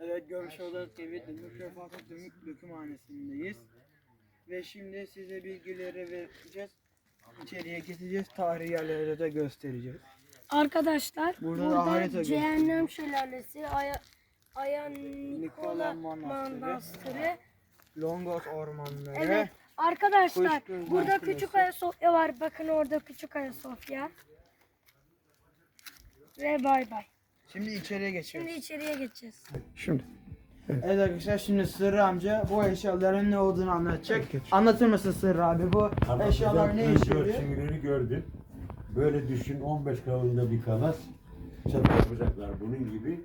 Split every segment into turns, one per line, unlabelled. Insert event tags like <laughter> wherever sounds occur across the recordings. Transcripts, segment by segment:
Evet görmüş olduğunuz gibi Dümük Fatih Dümük Dökümhanesi'ndeyiz. Ve şimdi size bilgileri vereceğiz. İçeriye geçeceğiz. Tarihi yerleri de göstereceğiz.
Arkadaşlar
Burada
burada,
da harita
Cehennem Şelalesi, Aya, Aya
Nikola
Nikola
Manastırı.
Manastırı.
Longos ormanları.
Evet arkadaşlar burada
Kulesi.
Küçük Ayasofya var. Bakın orada Küçük Ayasofya. Ve bay bay.
Şimdi içeriye geçiyoruz.
Şimdi içeriye geçeceğiz.
Şimdi
Evet arkadaşlar şimdi Sırrı amca bu eşyaların ne olduğunu anlatacak. Anlatır mısın Sırrı abi bu eşyalar ne işe
Anlatacağım.
yarıyor?
Çivileri gördün. Böyle düşün 15 kalınlığında bir kalas. Çatı yapacaklar bunun gibi.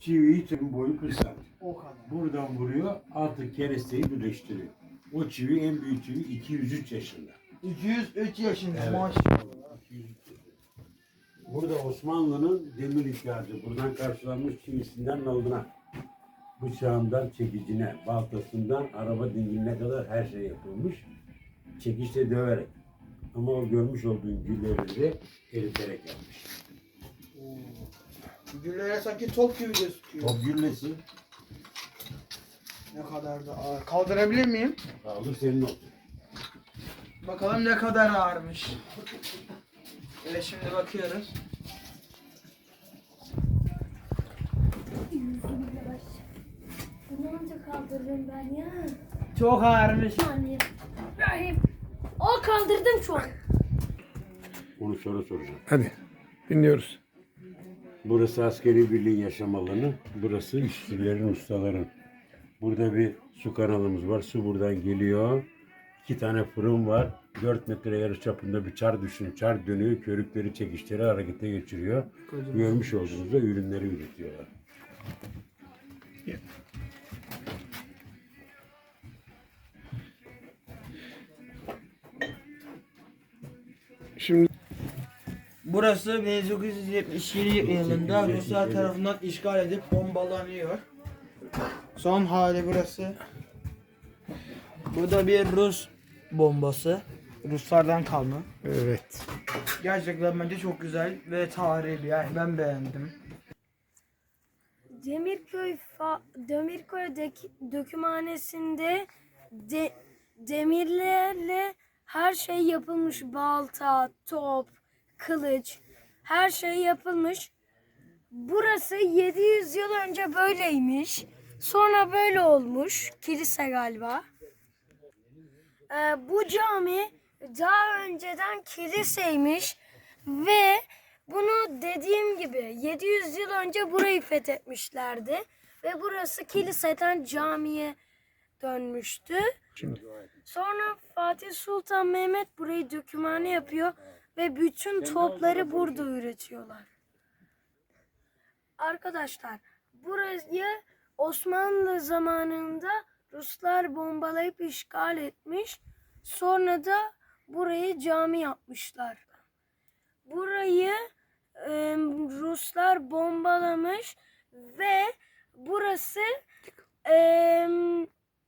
Çiviyi tüm boyu 40 santim.
O kadar.
Buradan vuruyor artık keresteyi birleştiriyor. O çivi en büyük çivi 203 yaşında.
203 yaşında
Evet.
maşallah.
203 yaşında. Burada Osmanlı'nın demir ihtiyacı. Buradan karşılanmış çivisinden naldına. Bıçağından çekicine, baltasından araba dinginine kadar her şey yapılmış. Çekişle döverek. Ama o görmüş olduğun gülleri de eriterek yapmış.
Güllere sanki top gibi gözüküyor.
Top güllesi
Ne kadar da ağır. Kaldırabilir miyim?
alır senin olsun.
Bakalım ne kadar ağırmış. Evet şimdi bakıyoruz.
Bunu önce kaldırırım ben ya.
Çok ağırmış.
Yani. O kaldırdım şu an.
Onu sonra soracağım.
hadi dinliyoruz.
Burası askeri birliğin yaşam alanı. Burası işçilerin, ustaların. Burada bir su kanalımız var. Su buradan geliyor. İki tane fırın var. 4 metre yarı çapında bir çar düşün. Çar dönüyor. Körükleri, çekişleri harekete geçiriyor. Görmüş olduğunuzda ürünleri üretiyorlar.
Şimdi
Burası 1977 yılında Ruslar tarafından işgal edip bombalanıyor. Son hali burası. Bu da bir Rus bombası. Ruslardan kalma.
evet.
Gerçekten bence çok güzel ve tarihi bir yer. Ben beğendim.
Demirköy fa- Demirköy dek- dökümhanesinde de- demirlerle her şey yapılmış. Balta, top, kılıç her şey yapılmış. Burası 700 yıl önce böyleymiş. Sonra böyle olmuş. Kilise galiba. Ee, bu cami daha önceden kiliseymiş ve bunu dediğim gibi 700 yıl önce burayı fethetmişlerdi ve burası kiliseden camiye dönmüştü.
Şimdi
Sonra Fatih Sultan Mehmet burayı dökümhane yapıyor ve bütün topları burada üretiyorlar. Arkadaşlar burayı Osmanlı zamanında Ruslar bombalayıp işgal etmiş. Sonra da burayı cami yapmışlar. Burayı e, Ruslar bombalamış ve burası e,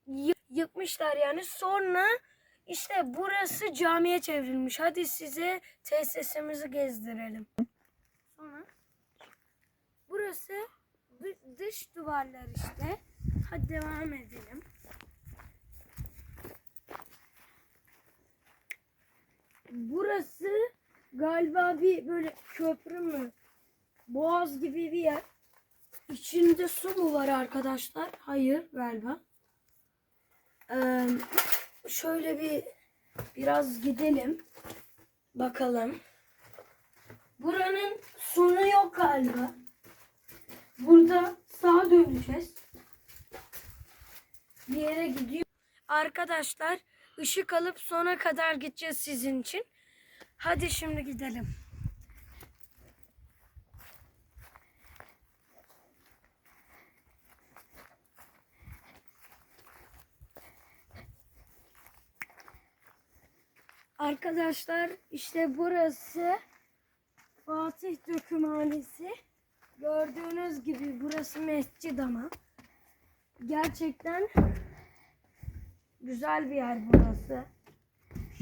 yı- yıkmışlar yani. Sonra işte burası camiye çevrilmiş. Hadi size tesisimizi gezdirelim. Sonra burası dı- dış duvarlar işte. Hadi devam edelim. Burası galiba bir böyle köprü mü? Boğaz gibi bir yer. İçinde su mu var arkadaşlar? Hayır galiba. Ee, şöyle bir biraz gidelim. Bakalım. Buranın sonu yok galiba. Burada sağa döneceğiz. Bir yere gidiyor. Arkadaşlar ışık alıp sona kadar gideceğiz sizin için. Hadi şimdi gidelim. Arkadaşlar işte burası Fatih Dökümhanesi. Gördüğünüz gibi burası mescid ama. Gerçekten Güzel bir yer burası.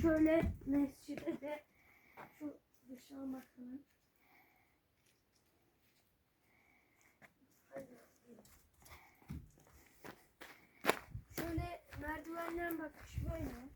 Şöyle mescide de şu dışarı bakalım. Şöyle merdivenden bakış böyle.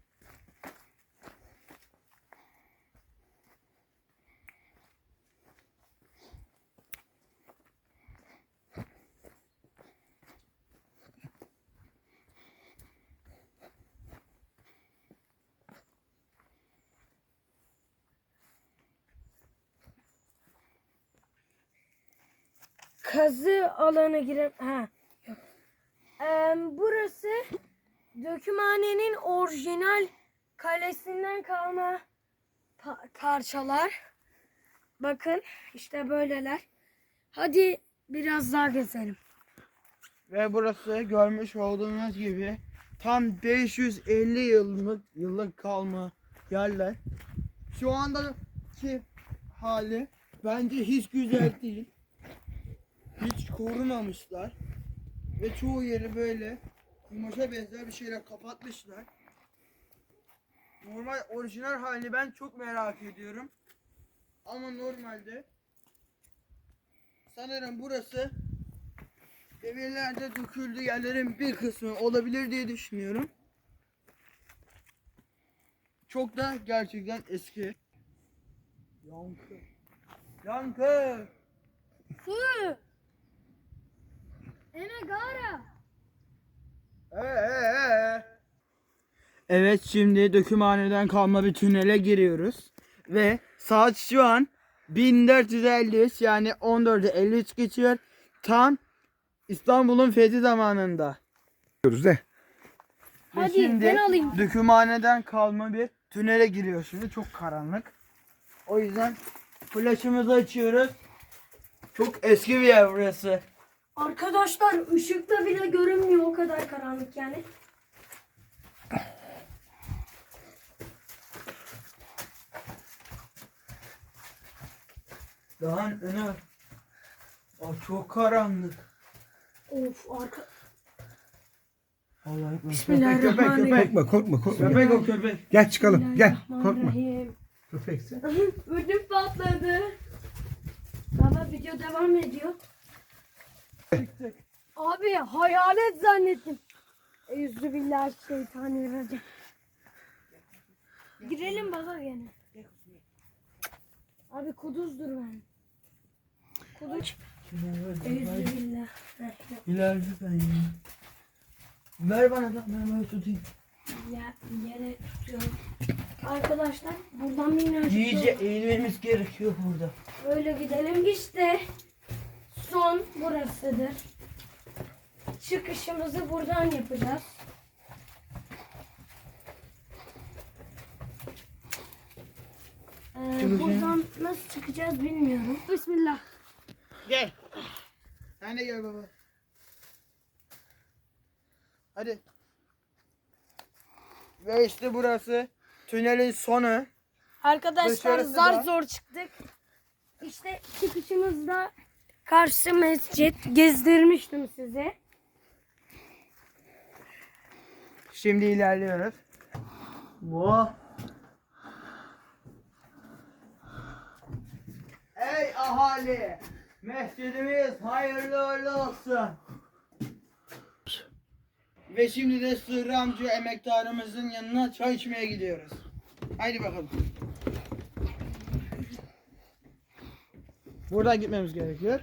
Kazı alanı giren ha yok. Eee, burası dökümhanenin orijinal kalesinden kalma pa- parçalar. Bakın işte böyleler. Hadi biraz daha gezelim.
Ve burası görmüş olduğunuz gibi tam 550 yıllık yıllık kalma yerler. Şu andaki hali bence hiç güzel değil. Korumamışlar. Ve çoğu yeri böyle kumaşa benzer bir şeyler kapatmışlar. Normal orijinal halini ben çok merak ediyorum. Ama normalde sanırım burası devirlerde döküldü yerlerin bir kısmı olabilir diye düşünüyorum. Çok da gerçekten eski. Yankı. Yankı.
Su. Ene gara.
Ee, ee, ee. Evet şimdi dökümhaneden kalma bir tünele giriyoruz. Ve saat şu an 1453 yani 14'e 53 geçiyor. Tam İstanbul'un fethi zamanında.
Diyoruz de.
Ve
Hadi
şimdi
ben alayım.
dökümhaneden kalma bir tünele giriyor şimdi. Çok karanlık. O yüzden flaşımızı açıyoruz. Çok eski bir yer burası.
Arkadaşlar ışıkta bile görünmüyor o kadar karanlık yani.
Daha önü. Aa, çok karanlık.
Of arka.
Allah'ım.
Bismillahirrahmanirrahim.
Korkma korkma korkma.
Köpek o köpek.
Gel çıkalım gel. Korkma.
Bismillahirrahmanirrahim.
Köpeksin. <laughs>
Ödüm patladı. Baba video devam ediyor.
Çıktık.
Abi hayalet zannettim. Yüzü billahi şeytanirracim. Girelim baba gene. Abi kuduzdur ben. Kuduz. Yüzü billah.
İleride ben ya. Ver bana da ben böyle tutayım.
Ya, yere tutuyorum. Arkadaşlar buradan minnacık
İyice
yol-
eğilmemiz gerekiyor burada.
Öyle gidelim işte. Burasıdır. Çıkışımızı buradan yapacağız. Ee, buradan nasıl çıkacağız bilmiyorum. Bismillah.
Gel. Sen de gel baba. Hadi. Ve işte burası tünelin sonu.
Arkadaşlar
Dışarısı
zar
da-
zor çıktık. İşte çıkışımızda karşı mescit gezdirmiştim size.
Şimdi ilerliyoruz. Wow. Ey ahali! Mescidimiz hayırlı uğurlu olsun. Ve şimdi de Sırrı amca emektarımızın yanına çay içmeye gidiyoruz. Haydi bakalım. Buradan gitmemiz gerekiyor.